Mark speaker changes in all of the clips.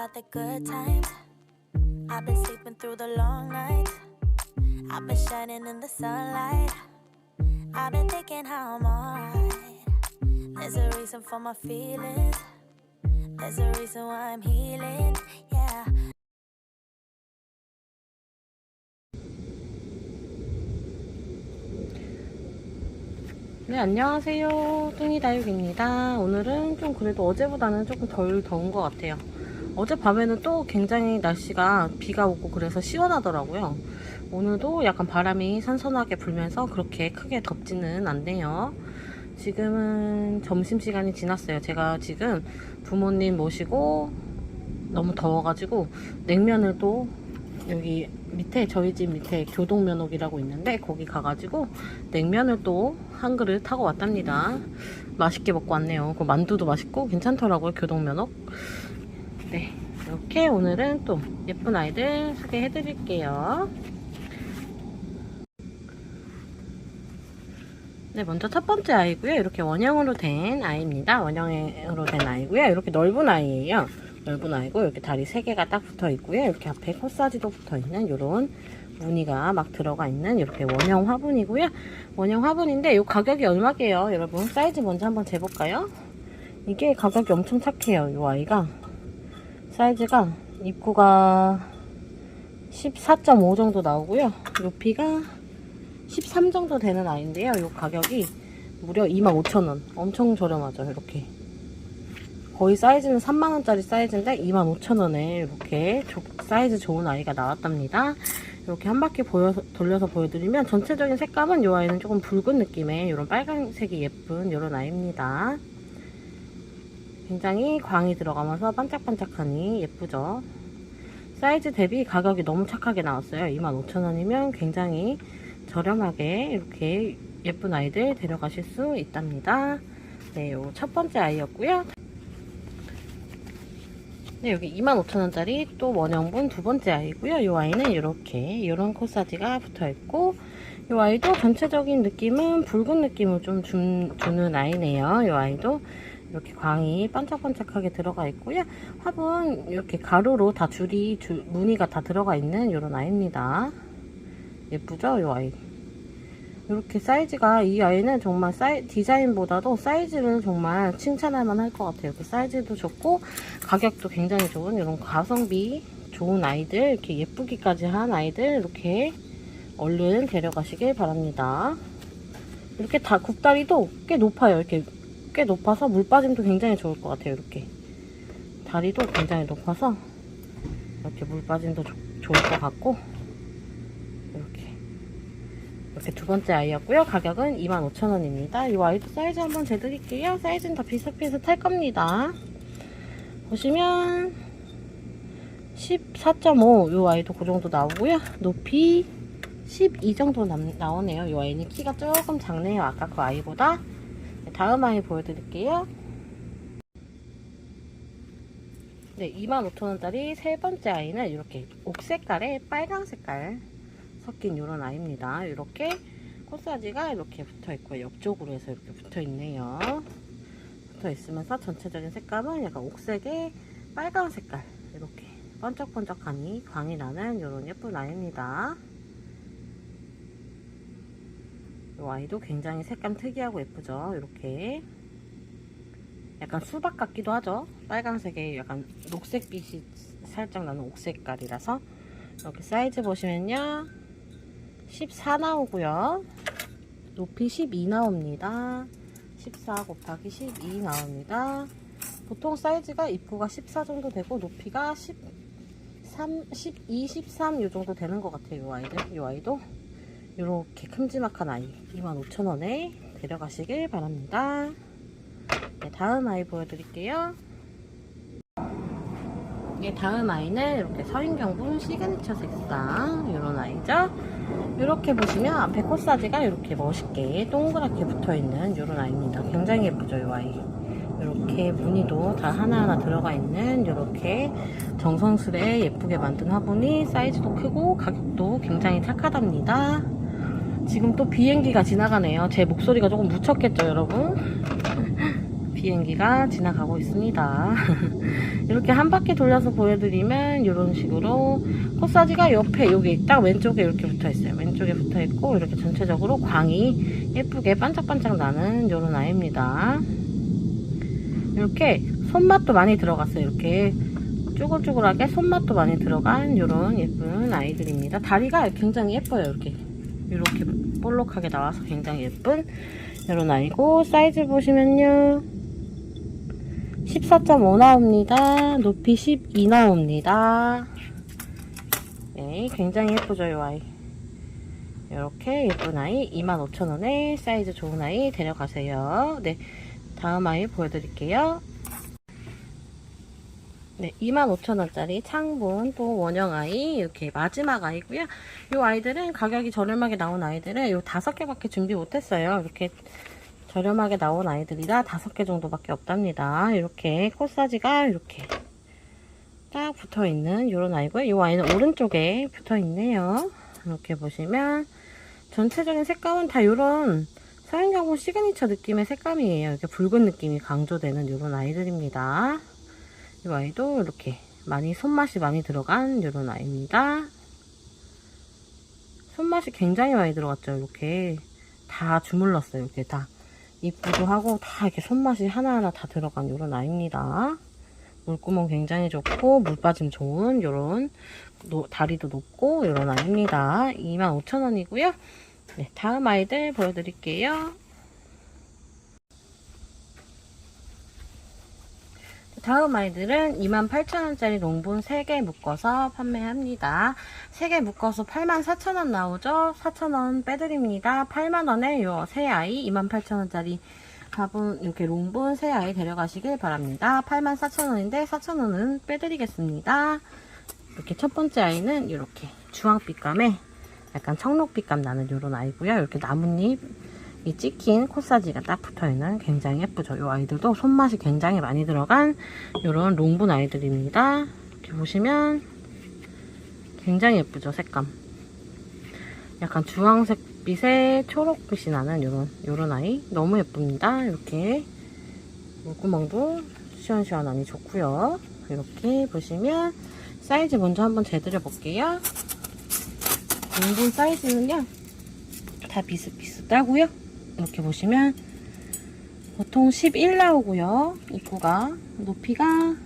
Speaker 1: about the good times. I've been sleeping through the long nights. I've been shining in the sunlight. I've been thinking how I'm alright. There's a reason for my feelings. There's a reason why I'm healing. Yeah.
Speaker 2: 네, 안녕하세요. 뚱이 다육입니다. 오늘은 좀 그래도 어제보다는 조금 덜 더운 것 같아요. 어젯밤에는 또 굉장히 날씨가 비가 오고 그래서 시원하더라고요. 오늘도 약간 바람이 선선하게 불면서 그렇게 크게 덥지는 않네요. 지금은 점심시간이 지났어요. 제가 지금 부모님 모시고 너무 더워가지고 냉면을 또 여기 밑에 저희 집 밑에 교동면옥이라고 있는데 거기 가가지고 냉면을 또 한 그릇 하고 왔답니다. 맛있게 먹고 왔네요. 그 만두도 맛있고 괜찮더라고요 교동면옥. 네 이렇게 오늘은 또 예쁜 아이들 소개해 드릴게요. 네, 먼저 첫 번째 아이고요. 이렇게 원형으로 된 아이입니다. 원형으로 된 아이고요. 이렇게 넓은 아이예요. 넓은 아이고 이렇게 다리 3개가 딱 붙어 있고요. 이렇게 앞에 코사지도 붙어 있는 이런 무늬가 막 들어가 있는 이렇게 원형 화분이고요. 원형 화분인데 이 가격이 얼마게요, 여러분? 사이즈 먼저 한번 재볼까요? 이게 가격이 엄청 착해요. 이 아이가 사이즈가 입구가 14.5 정도 나오고요. 높이가 13 정도 되는 아이인데요. 이 가격이 무려 25,000원. 엄청 저렴하죠. 이렇게. 거의 사이즈는 3만원짜리 사이즈인데 25,000원에 이렇게 조- 사이즈 좋은 아이가 나왔답니다. 이렇게 한 바퀴 보여, 돌려서 보여드리면 전체적인 색감은 이 아이는 조금 붉은 느낌의 이런 빨간색이 예쁜 이런 아이입니다. 굉장히 광이 들어가면서 반짝반짝하니 예쁘죠. 사이즈 대비 가격이 너무 착하게 나왔어요. 25,000원이면 굉장히 저렴하게 이렇게 예쁜 아이들 데려가실 수 있답니다. 네, 요 첫 번째 아이였고요. 네, 여기 25,000원짜리 또 원형분 두 번째 아이고요. 이 아이는 이렇게 이런 코사지가 붙어 있고 이 아이도 전체적인 느낌은 붉은 느낌을 좀 준- 주는 아이네요. 이 아이도 이렇게 광이 반짝반짝하게 들어가 있고요. 화분 이렇게 가로로 다 줄이 줄- 무늬가 다 들어가 있는 이런 아이입니다. 예쁘죠? 이 아이. 이렇게 사이즈가 이 아이는 정말 사이, 디자인보다도 사이즈를 정말 칭찬할 만할 것 같아요. 그 사이즈도 좋고 가격도 굉장히 좋은 이런 가성비 좋은 아이들 이렇게 예쁘기까지 한 아이들 이렇게 얼른 데려가시길 바랍니다. 이렇게 다 굽다리도 꽤 높아요. 이렇게 꽤 높아서 물 빠짐도 굉장히 좋을 것 같아요. 이렇게 다리도 굉장히 높아서 이렇게 물 빠짐도 좋- 좋을 것 같고 이렇게 이렇게 두 번째 아이였고요. 가격은 25,000원입니다. 이 아이도 사이즈 한번 재드릴게요. 사이즈는 다 비슷비슷할 겁니다. 보시면 14.5 이 아이도 그 정도 나오고요. 높이 12 정도 남- 나오네요. 이 아이는 키가 조금 작네요. 아까 그 아이보다. 네, 다음 아이 보여드릴게요. 네, 25,000원짜리 세 번째 아이는 이렇게 옥색깔에 빨강 색깔 섞인 이런 아이입니다. 이렇게 코사지가 이렇게 붙어 있고 옆쪽으로 해서 이렇게 붙어 있네요. 붙어 있으면서 전체적인 색감은 약간 옥색에 빨강 색깔 이렇게 번쩍번쩍하니 광이 나는 이런 예쁜 아이입니다. 이 아이도 굉장히 색감 특이하고 예쁘죠. 이렇게 약간 수박 같기도 하죠. 빨강색에 약간 녹색빛이 살짝 나는 옥색깔이라서 이렇게 사이즈 보시면요. 14 나오고요. 높이 12 나옵니다. 14 곱하기 12 나옵니다. 보통 사이즈가 입구가 14 정도 되고 높이가 13, 12, 13요 정도 되는 것 같아요. 이 아이들, 이 아이도 이렇게 큼지막한 아이 25,000원에 데려가시길 바랍니다. 네, 다음 아이 보여드릴게요. 네, 다음 아이는 이렇게 서인경분 시그니처 색상 이런 아이죠. 이렇게 보시면 앞에 코사지가 이렇게 멋있게 동그랗게 붙어있는 이런 아이입니다. 굉장히 예쁘죠, 이 아이. 이렇게 무늬도 다 하나하나 들어가 있는 이렇게 정성스레 예쁘게 만든 화분이 사이즈도 크고 가격도 굉장히 착하답니다. 지금 또 비행기가 지나가네요. 제 목소리가 조금 묻혔겠죠, 여러분? 비행기가 지나가고 있습니다. 이렇게 한 바퀴 돌려서 보여드리면 이런 식으로 코사지가 옆에 여기 딱 왼쪽에 이렇게 붙어 있어요. 왼쪽에 붙어 있고 이렇게 전체적으로 광이 예쁘게 반짝반짝 나는 이런 아이입니다. 이렇게 손맛도 많이 들어갔어요. 이렇게 쭈글쭈글하게 손맛도 많이 들어간 이런 예쁜 아이들입니다. 다리가 굉장히 예뻐요. 이렇게 이렇게 볼록하게 나와서 굉장히 예쁜 이런 아이고 사이즈 보시면요. 14.5 나옵니다. 높이 12 나옵니다. 네, 굉장히 예쁘죠, 이 아이. 이렇게 예쁜 아이 25,000원에 사이즈 좋은 아이 데려가세요. 네, 다음 아이 보여드릴게요. 네, 25,000원짜리 창분 또 원형 아이 이렇게 마지막 아이고요. 이 아이들은 가격이 저렴하게 나온 아이들은 요 다섯 개밖에 준비 못했어요. 이렇게 저렴하게 나온 아이들이라 다섯 개 정도밖에 없답니다. 이렇게 코사지가 이렇게 딱 붙어 있는 이런 아이고요. 이 아이는 오른쪽에 붙어 있네요. 이렇게 보시면 전체적인 색감은 다 이런 서양경공 시그니처 느낌의 색감이에요. 이렇게 붉은 느낌이 강조되는 이런 아이들입니다. 이 아이도 이렇게 많이 손맛이 많이 들어간 이런 아이입니다. 손맛이 굉장히 많이 들어갔죠. 이렇게 다 주물렀어요. 이렇게 다 이쁘도 하고 다 이렇게 손맛이 하나하나 다 들어간 이런 아이입니다. 물구멍 굉장히 좋고 물 빠짐 좋은 이런 다리도 높고 이런 아이입니다. 25,000원이고요. 네, 다음 아이들 보여드릴게요. 다음 아이들은 28,000원짜리 롱본 3개 묶어서 판매합니다. 3개 묶어서 84,000원 나오죠? 4,000원 빼드립니다. 8만원에 요 새 아이 28,000원짜리 가분 이렇게 롱본 새 아이 데려가시길 바랍니다. 84,000원인데 4,000원은 빼드리겠습니다. 이렇게 첫 번째 아이는 이렇게 주황빛감에 약간 청록빛감 나는 이런 아이고요. 이렇게 나뭇잎 이 찍힌 코사지가 딱 붙어있는 굉장히 예쁘죠. 이 아이들도 손맛이 굉장히 많이 들어간 이런 롱분 아이들입니다. 이렇게 보시면 굉장히 예쁘죠. 색감. 약간 주황색빛에 초록빛이 나는 이런 이런 아이 너무 예쁩니다. 이렇게 물구멍도 시원시원하니 좋고요. 이렇게 보시면 사이즈 먼저 한번 재드려 볼게요. 롱분 사이즈는요. 다 비슷비슷하고요. 이렇게 보시면 보통 11 나오고요. 입구가 높이가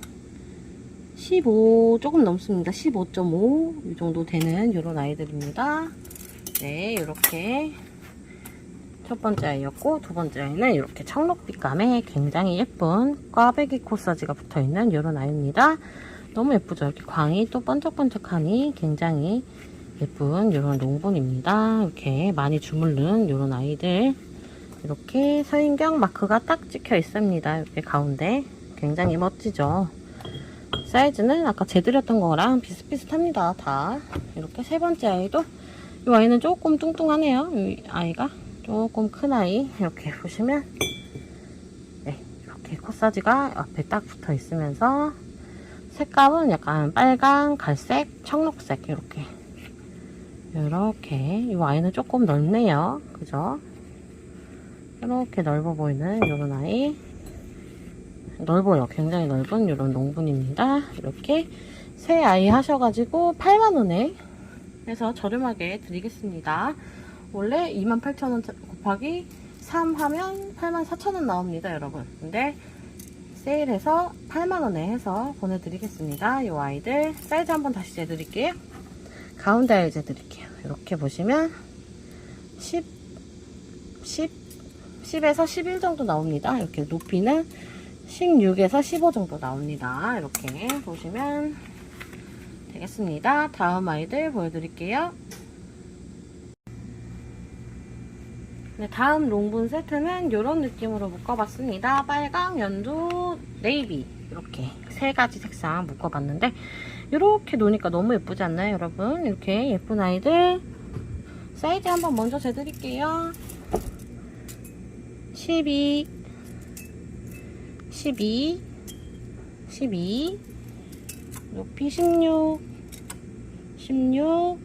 Speaker 2: 15 조금 넘습니다. 15.5 이 정도 되는 이런 아이들입니다. 네, 이렇게 첫 번째 아이였고 두 번째 아이는 이렇게 청록빛감에 굉장히 예쁜 꽈배기 코사지가 붙어있는 이런 아이입니다. 너무 예쁘죠? 이렇게 광이 또 번쩍번쩍하니 굉장히 예쁜 이런 롱본입니다. 이렇게 많이 주물른 이런 아이들 이렇게 서인경 마크가 딱 찍혀 있습니다. 이렇게 가운데 굉장히 멋지죠. 사이즈는 아까 재드렸던 거랑 비슷비슷합니다. 다 이렇게 세 번째 아이도 이 아이는 조금 뚱뚱하네요. 이 아이가 조금 큰 아이 이렇게 보시면 네 이렇게 코사지가 앞에 딱 붙어 있으면서 색감은 약간 빨강, 갈색, 청록색 이렇게 이렇게 이 아이는 조금 넓네요. 그죠? 이렇게 넓어 보이는 이런 아이 넓어요. 굉장히 넓은 이런 농분입니다. 이렇게 새 아이 하셔가지고 8만원에 해서 저렴하게 드리겠습니다. 원래 28,000원 곱하기 3 하면 84,000원 나옵니다. 여러분. 근데 세일해서 8만원에 해서 보내드리겠습니다. 이 아이들 사이즈 한번 다시 재드릴게요. 가운데 재드릴게요. 이렇게 보시면 10, 10, 10에서 11 정도 나옵니다. 이렇게 높이는 16에서 15 정도 나옵니다. 이렇게 보시면 되겠습니다. 다음 아이들 보여드릴게요. 네, 다음 롱분 세트는 이런 느낌으로 묶어봤습니다. 빨강, 연두, 네이비 이렇게 세 가지 색상 묶어봤는데 이렇게 노니까 너무 예쁘지 않나요, 여러분? 이렇게 예쁜 아이들 사이즈 한번 먼저 재드릴게요. 12 12 12 높이 16 16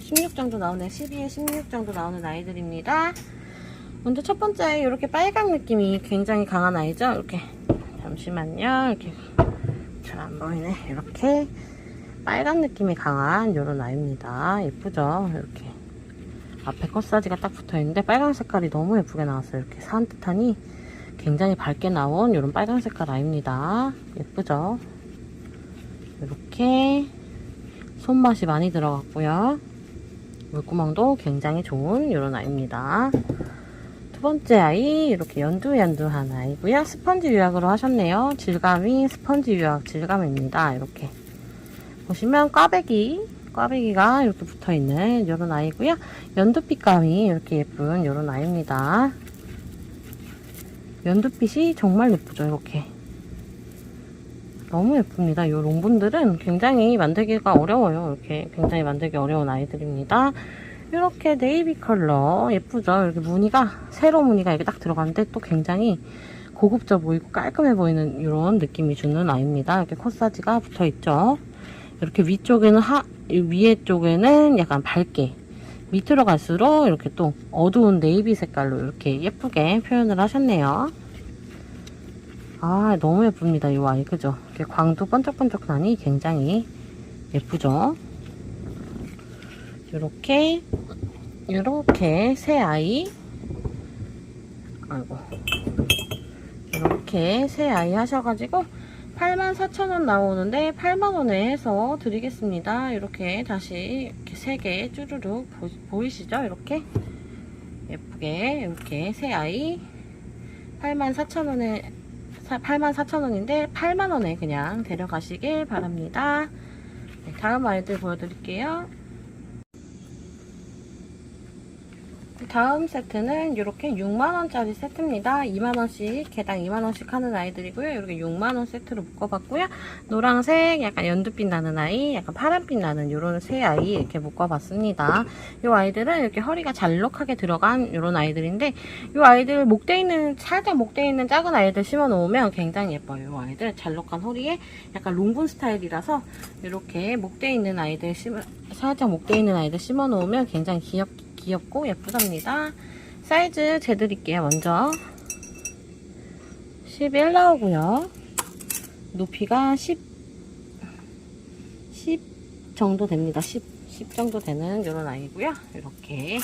Speaker 2: 16 정도 나오네 12에 16 정도 나오는 아이들입니다 먼저 첫 번째 이렇게 빨강 느낌이 굉장히 강한 아이죠. 이렇게 잠시만요. 이렇게 잘 안 보이네. 이렇게 빨간 느낌이 강한 이런 아이입니다. 예쁘죠? 이렇게 앞에 컷사지가 딱 붙어 있는데 빨간 색깔이 너무 예쁘게 나왔어요. 이렇게 산뜻하니 굉장히 밝게 나온 이런 빨간 색깔 아이입니다. 예쁘죠? 이렇게 손맛이 많이 들어갔고요. 물구멍도 굉장히 좋은 이런 아이입니다. 두 번째 아이 이렇게 연두연두한 아이고요. 스펀지 유약으로 하셨네요. 질감이 스펀지 유약 질감입니다. 이렇게 보시면 꽈배기 꽈배기가 이렇게 붙어있는 이런 아이고요. 연두빛감이 이렇게 예쁜 이런 아이입니다. 연두빛이 정말 예쁘죠. 이렇게 너무 예쁩니다. 이 롱분들은 굉장히 만들기가 어려워요. 이렇게 굉장히 만들기 어려운 아이들입니다. 이렇게 네이비 컬러 예쁘죠? 이렇게 무늬가 세로 무늬가 이렇게 딱 들어가는데 또 굉장히 고급져 보이고 깔끔해 보이는 이런 느낌이 주는 아이입니다. 이렇게 콧사지가 붙어 있죠. 이렇게 위쪽에는 하 위에 쪽에는 약간 밝게 밑으로 갈수록 이렇게 또 어두운 네이비 색깔로 이렇게 예쁘게 표현을 하셨네요. 아 너무 예쁩니다 이 아이 그죠? 이렇게 광도 번쩍번쩍 나니 굉장히 예쁘죠? 이렇게 이렇게 새 아이 아이고 이렇게 새 아이 하셔가지고 84,000원 나오는데 8만원에 해서 드리겠습니다. 이렇게 다시 이렇게 세개 쭈루룩 보, 보이시죠? 이렇게? 예쁘게 이렇게 새 아이 84,000원에 84,000원인데 8만원에 그냥 데려가시길 바랍니다. 네, 다음 아이들 보여드릴게요 다음 세트는 이렇게 6만원짜리 세트입니다. 2만원씩, 개당 2만원씩 하는 아이들이고요. 이렇게 6만원 세트로 묶어봤고요. 노란색, 약간 연두빛 나는 아이, 약간 파란빛 나는 이런 세 아이 이렇게 묶어봤습니다. 이 아이들은 이렇게 허리가 잘록하게 들어간 이런 아이들인데, 이 아이들 목대 있는, 살짝 목대 있는 작은 아이들 심어 놓으면 굉장히 예뻐요. 이 아이들 잘록한 허리에 약간 롱분 스타일이라서 이렇게 목대 있는 아이들 심어, 살짝 목대 있는 아이들 심어 놓으면 굉장히 귀엽, 귀엽고 예쁘답니다. 사이즈 재드릴게요. 먼저 11 나오고요. 높이가 10, 10 정도 됩니다. 10, 10 정도 되는 이런 아이고요. 이렇게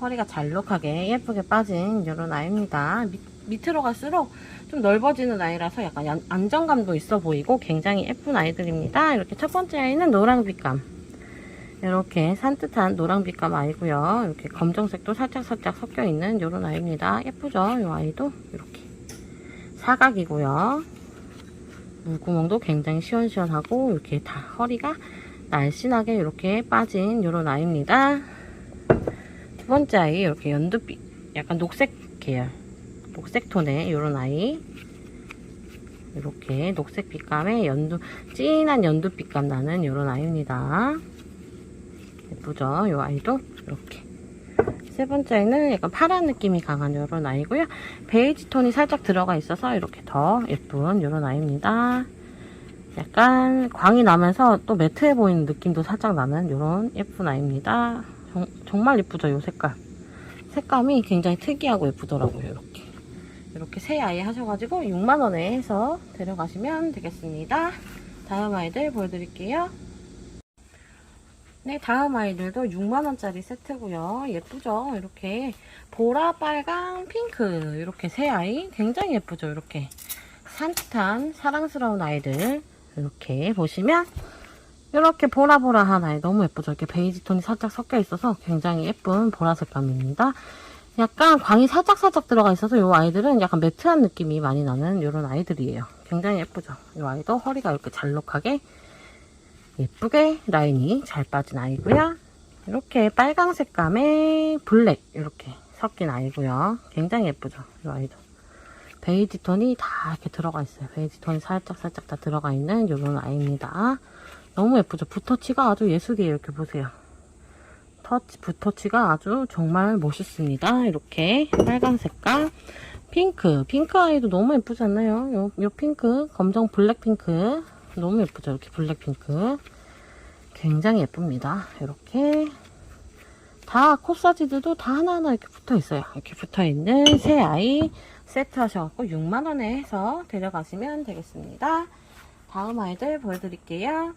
Speaker 2: 허리가 잘록하게 예쁘게 빠진 이런 아이입니다. 밑, 밑으로 갈수록 좀 넓어지는 아이라서 약간 연- 안정감도 있어 보이고 굉장히 예쁜 아이들입니다. 이렇게 첫 번째 아이는 노랑 빛감. 이렇게 산뜻한 노랑빛감 아이고요. 이렇게 검정색도 살짝살짝 섞여 있는 이런 아이입니다. 예쁘죠? 이 아이도 이렇게 사각이고요. 물구멍도 굉장히 시원시원하고 이렇게 다 허리가 날씬하게 이렇게 빠진 이런 아이입니다. 두 번째 아이 이렇게 연두빛 약간 녹색 계열 녹색 톤의 이런 아이 이렇게 녹색 빛감의 연두 진한 연두 빛감 나는 이런 아이입니다. 예쁘죠? 이 아이도 이렇게 세 번째는 약간 파란 느낌이 강한 이런 아이고요. 베이지 톤이 살짝 들어가 있어서 이렇게 더 예쁜 이런 아이입니다. 약간 광이 나면서 또 매트해 보이는 느낌도 살짝 나는 이런 예쁜 아이입니다. 정, 정말 예쁘죠? 이 색깔. 색감이 굉장히 특이하고 예쁘더라고요. 이렇게. 이렇게 새 아이 하셔가지고 6만원에 해서 데려가시면 되겠습니다. 다음 아이들 보여드릴게요. 네, 다음 아이들도 6만원짜리 세트고요. 예쁘죠? 이렇게 보라, 빨강, 핑크 이렇게 세 아이 굉장히 예쁘죠? 이렇게 산뜻한 사랑스러운 아이들 이렇게 보시면 이렇게 보라보라한 아이 너무 예쁘죠? 이렇게 베이지 톤이 살짝 섞여 있어서 굉장히 예쁜 보라 색감입니다. 약간 광이 살짝살짝 들어가 있어서 이 아이들은 약간 매트한 느낌이 많이 나는 이런 아이들이에요. 굉장히 예쁘죠? 이 아이도 허리가 이렇게 잘록하게 예쁘게 라인이 잘 빠진 아이고요. 이렇게 빨강 색감에 블랙 이렇게 섞인 아이고요. 굉장히 예쁘죠? 이 아이도. 베이지 톤이 다 이렇게 들어가 있어요. 베이지 톤이 살짝살짝 다 들어가 있는 이런 아이입니다. 너무 예쁘죠? 붓터치가 아주 예술이에요. 이렇게 보세요. 터치, 붓터치가 아주 정말 멋있습니다. 이렇게 빨간 색깔. 핑크. 핑크 아이도 너무 예쁘지 않나요? 요, 요 핑크. 검정 블랙 핑크. 너무 예쁘죠? 이렇게 블랙 핑크. 굉장히 예쁩니다. 이렇게. 다 코사지들도 다 하나하나 이렇게 붙어 있어요. 이렇게 붙어 있는 새 아이 세트 하셔갖고 6만원에 해서 데려가시면 되겠습니다. 다음 아이들 보여드릴게요.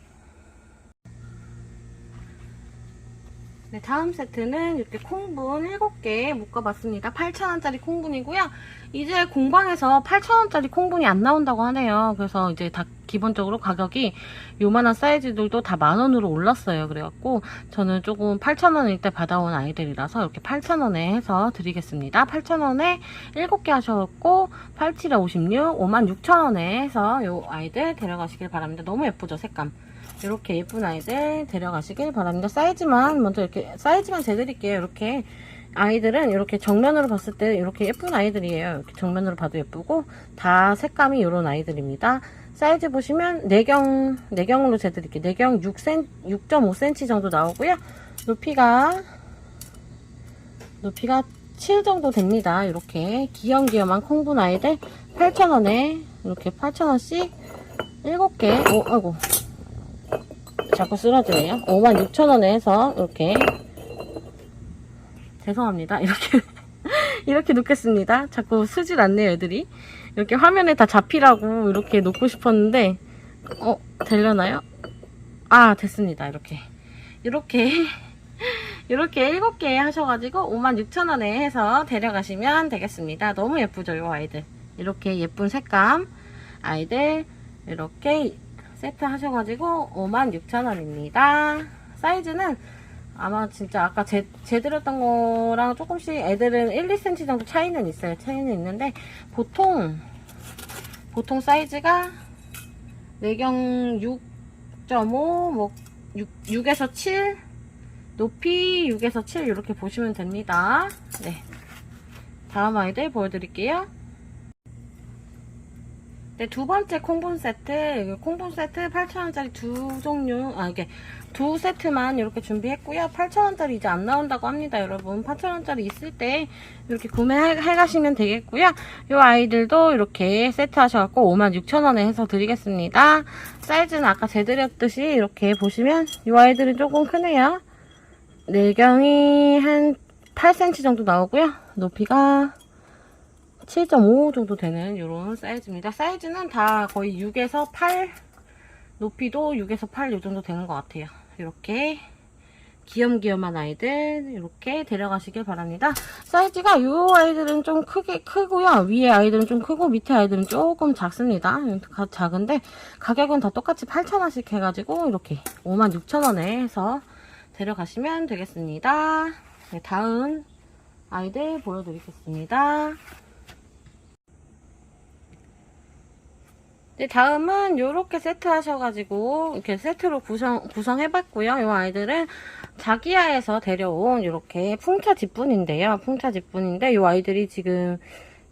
Speaker 2: 네, 다음 세트는 이렇게 콩분 7개 묶어봤습니다. 8,000원짜리 콩분이고요. 이제 공방에서 8,000원짜리 콩분이 안 나온다고 하네요. 그래서 이제 다 기본적으로 가격이 요만한 사이즈들도 다 만원으로 올랐어요. 그래갖고 저는 조금 8,000원일 때 받아온 아이들이라서 이렇게 8,000원에 해서 드리겠습니다. 8,000원에 7개 하셨고 87에 56, 56,000원에 해서 요 아이들 데려가시길 바랍니다. 너무 예쁘죠? 색감. 이렇게 예쁜 아이들 데려가시길 바랍니다. 사이즈만 먼저 이렇게 사이즈만 재드릴게요. 이렇게 아이들은 이렇게 정면으로 봤을 때 이렇게 예쁜 아이들이에요. 이렇게 정면으로 봐도 예쁘고 다 색감이 이런 아이들입니다. 사이즈 보시면 내경 내경으로 재드릴게요. 내경 6cm 6.5cm 정도 나오고요. 높이가 높이가 7 정도 됩니다. 이렇게 귀염귀염한 콩분 아이들 8,000원에 이렇게 8,000원씩 7개. 오, 아이고. 자꾸 쓰러지네요. 56,000원에 해서 이렇게 죄송합니다. 이렇게 이렇게 놓겠습니다. 자꾸 쓰질 않네요, 애들이. 이렇게 화면에 다 잡히라고 이렇게 놓고 싶었는데 어, 되려나요? 아, 됐습니다. 이렇게. 이렇게 이렇게 7개 하셔가지고 56,000원에 해서 데려가시면 되겠습니다. 너무 예쁘죠, 이 아이들. 이렇게 예쁜 색감 아이들 이렇게 세트 하셔가지고 56,000원입니다. 사이즈는 아마 진짜 아까 재, 재드렸던 거랑 조금씩 애들은 1, 2cm 정도 차이는 있어요. 차이는 있는데 보통 보통 사이즈가 내경 6.5, 뭐 6, 6에서 7 높이 6에서 7 이렇게 보시면 됩니다. 네. 다음 아이들 보여드릴게요. 네, 두 번째 콩분 세트, 콩분 세트 8,000원짜리 두 종류, 아, 이게 두 세트만 이렇게 준비했고요. 8,000원짜리 이제 안 나온다고 합니다, 여러분. 8,000원짜리 있을 때 이렇게 구매해 가시면 되겠고요. 이 아이들도 이렇게 세트 하셔갖고 56,000원에 해서 드리겠습니다. 사이즈는 아까 재드렸듯이 이렇게 보시면 이 아이들은 조금 크네요. 내경이 한 8cm 정도 나오고요. 높이가 7.5 정도 되는 이런 사이즈입니다. 사이즈는 다 거의 6에서 8 높이도 6에서 8 이 정도 되는 것 같아요. 이렇게 귀염귀염한 아이들 이렇게 데려가시길 바랍니다. 사이즈가 이 아이들은 좀 크게 크고요. 위에 아이들은 좀 크고 밑에 아이들은 조금 작습니다. 가- 작은데 가격은 다 똑같이 8,000원씩 해가지고 이렇게 56,000원에 해서 데려가시면 되겠습니다. 네, 다음 아이들 보여드리겠습니다. 다음은 이렇게 세트 하셔가지고 이렇게 세트로 구성, 구성해봤고요. 이 아이들은 자기야에서 데려온 이렇게 풍차 집분인데요. 풍차 집분인데 이 아이들이 지금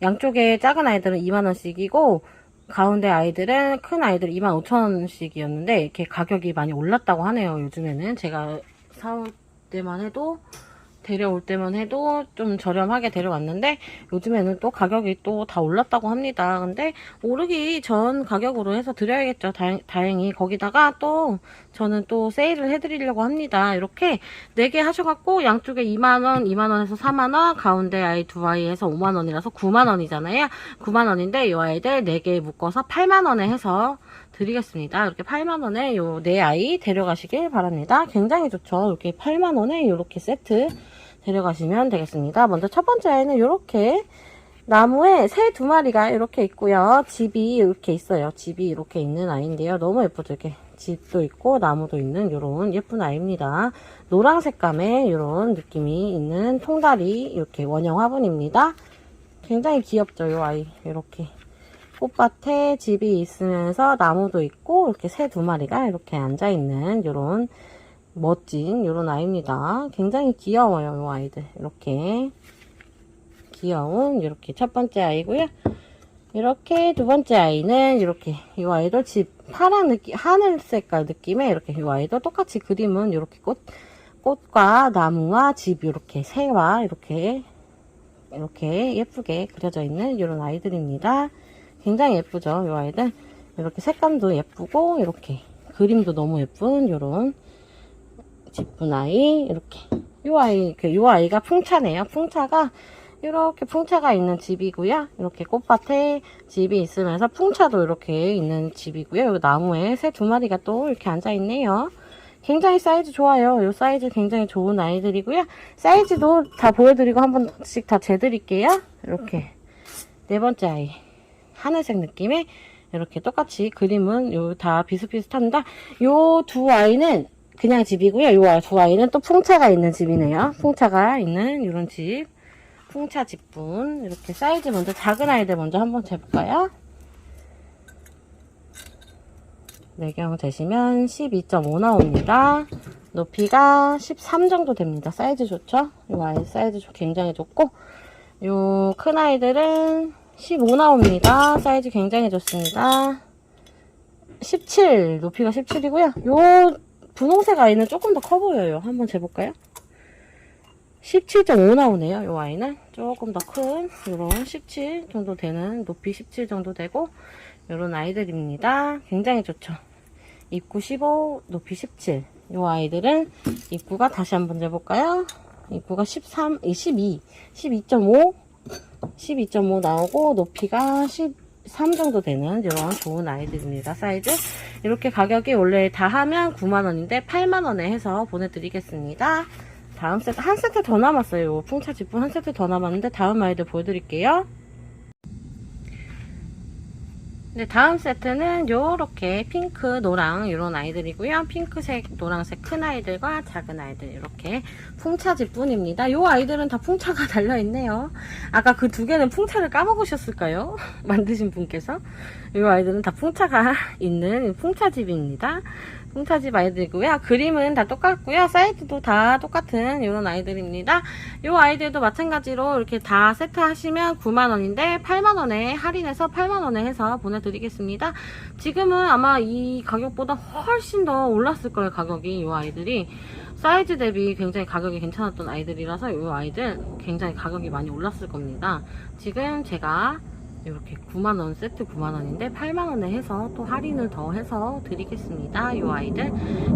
Speaker 2: 양쪽에 작은 아이들은 2만원씩이고 가운데 아이들은 큰 아이들 2만 5천원씩이었는데 이렇게 가격이 많이 올랐다고 하네요. 요즘에는 제가 사올 때만 해도 데려올 때만 해도 좀 저렴하게 데려왔는데 요즘에는 또 가격이 또 다 올랐다고 합니다. 근데 오르기 전 가격으로 해서 드려야겠죠. 다행, 다행히 거기다가 또 저는 또 세일을 해드리려고 합니다. 이렇게 4개 하셔갖고 양쪽에 2만원, 2만원에서 4만원, 가운데 아이 두 아이에서 5만원이라서 9만원이잖아요. 9만원인데 이 아이들 4개 묶어서 8만원에 해서 드리겠습니다. 이렇게 8만원에 요 네 아이 데려가시길 바랍니다. 굉장히 좋죠. 이렇게 8만원에 이렇게 세트 데려가시면 되겠습니다. 먼저 첫 번째 아이는 이렇게 나무에 새 두 마리가 이렇게 있고요. 집이 이렇게 있어요. 집이 이렇게 있는 아이인데요. 너무 예쁘죠? 이렇게 집도 있고 나무도 있는 이런 예쁜 아이입니다. 노랑 색감의 이런 느낌이 있는 통다리 이렇게 원형 화분입니다. 굉장히 귀엽죠? 이 아이 이렇게 꽃밭에 집이 있으면서 나무도 있고 이렇게 새 두 마리가 이렇게 앉아 있는 이런 멋진 이런 아이입니다. 굉장히 귀여워요, 이 아이들. 이렇게 귀여운 이렇게 첫 번째 아이고요. 이렇게 두 번째 아이는 이렇게 이 아이도 집 파란 느낌, 하늘 색깔 느낌의 이렇게 이 아이도 똑같이 그림은 이렇게 꽃 꽃과 나무와 집 이렇게 새와 이렇게 이렇게 예쁘게 그려져 있는 이런 아이들입니다. 굉장히 예쁘죠, 이 아이들. 이렇게 색감도 예쁘고 이렇게 그림도 너무 예쁜 이런 집분 아이 이렇게 요 아이, 그, 요 아이가 풍차네요. 풍차가, 이렇게 풍차가 있는 집이고요. 이렇게 꽃밭에 집이 있으면서 풍차도 이렇게 있는 집이고요. 요 나무에 새 두 마리가 또 이렇게 앉아 있네요. 굉장히 사이즈 좋아요. 요 사이즈 굉장히 좋은 아이들이고요. 사이즈도 다 보여드리고 한 번씩 다 재드릴게요. 이렇게. 네 번째 아이. 하늘색 느낌의 이렇게 똑같이 그림은 요 다 비슷비슷합니다. 요 두 아이는 그냥 집이고요. 요두 아이는 또 풍차가 있는 집이네요. 풍차가 있는 이런 집. 풍차 집분. 이렇게 사이즈 먼저 작은 아이들 먼저 한번 재볼까요? 내경 재시면 12.5 나옵니다. 높이가 13 정도 됩니다. 사이즈 좋죠? 요 아이 사이즈 좋- 굉장히 좋고 요 큰 아이들은 15 나옵니다. 사이즈 굉장히 좋습니다. 17 높이가 17이고요. 요 분홍색 아이는 조금 더 커 보여요. 한번 재볼까요? 17.5 나오네요. 요 아이는 조금 더큰 요런 17 정도 되는 높이 17 정도 되고 요런 아이들입니다. 굉장히 좋죠. 입구 15, 높이 17. 요 아이들은 입구가 다시 한번 재볼까요? 입구가 13, 12, 12.5, 12.5 나오고 높이가 13 정도 되는 이런 좋은 아이들입니다. 사이즈. 이렇게 가격이 원래 다 하면 9만원인데 8만원에 해서 보내드리겠습니다. 다음 세트, 한 세트 더 남았어요. 풍차 지분 한 세트 더 남았는데 다음 아이들 보여드릴게요. 네, 다음 세트는 요렇게 핑크, 노랑 이런 아이들이고요. 핑크색, 노랑색 큰 아이들과 작은 아이들 이렇게 풍차집 뿐입니다. 요 아이들은 다 풍차가 달려있네요. 아까 그 두 개는 풍차를 까먹으셨을까요? 만드신 분께서. 요 아이들은 다 풍차가 있는 풍차집입니다. 풍차집 아이들이고요. 그림은 다 똑같고요. 사이즈도 다 똑같은 이런 아이들입니다. 요 아이들도 마찬가지로 이렇게 다 세트 하시면 9만원인데 8만원에 할인해서 8만원에 해서 보내드리겠습니다. 지금은 아마 이 가격보다 훨씬 더 올랐을 거예요. 가격이 요 아이들이. 사이즈 대비 굉장히 가격이 괜찮았던 아이들이라서 이 아이들 굉장히 가격이 많이 올랐을 겁니다. 지금 제가 이렇게 9만원 세트 9만원인데 8만원에 해서 또 할인을 더 해서 드리겠습니다. 이 아이들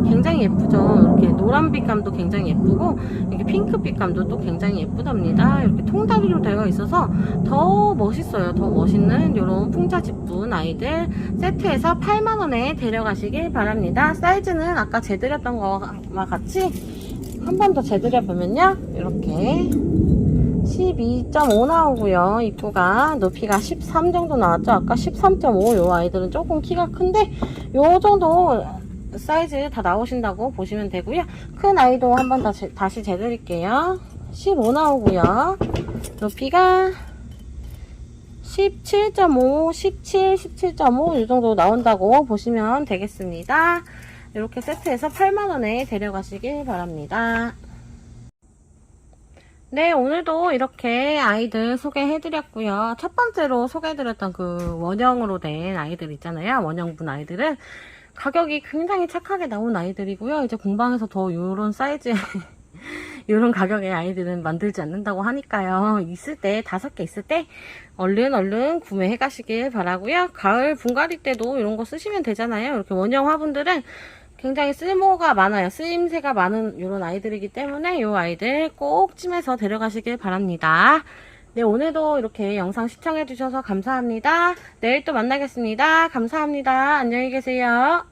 Speaker 2: 굉장히 예쁘죠. 이렇게 노란빛감도 굉장히 예쁘고 이렇게 핑크빛감도 또 굉장히 예쁘답니다. 이렇게 통다리로 되어 있어서 더 멋있어요. 더 멋있는 이런 풍자집분 아이들 세트에서 8만원에 데려가시길 바랍니다. 사이즈는 아까 재드렸던 거와 같이 한 번 더 재드려보면요. 이렇게 12.5 나오고요. 입구가 높이가 13 정도 나왔죠. 아까 13.5 요 아이들은 조금 키가 큰데 요 정도 사이즈 다 나오신다고 보시면 되고요. 큰 아이도 한번 다시 재드릴게요. 15 나오고요. 높이가 17.5, 17, 17.5 이 정도 나온다고 보시면 되겠습니다. 이렇게 세트해서 8만원에 데려가시길 바랍니다. 네, 오늘도 이렇게 아이들 소개해드렸고요. 첫 번째로 소개해드렸던 그 원형으로 된 아이들 있잖아요. 원형분 아이들은 가격이 굉장히 착하게 나온 아이들이고요. 이제 공방에서 더 이런 사이즈의 이런 가격의 아이들은 만들지 않는다고 하니까요. 있을 때, 다섯 개 있을 때, 얼른 얼른 구매해 가시길 바라고요 가을 분갈이 때도 이런 거 쓰시면 되잖아요. 이렇게 원형 화분들은 굉장히 쓸모가 많아요. 쓰임새가 많은 이런 아이들이기 때문에 이 아이들 꼭 찜해서 데려가시길 바랍니다. 네, 오늘도 이렇게 영상 시청해주셔서 감사합니다. 내일 또 만나겠습니다. 감사합니다. 안녕히 계세요.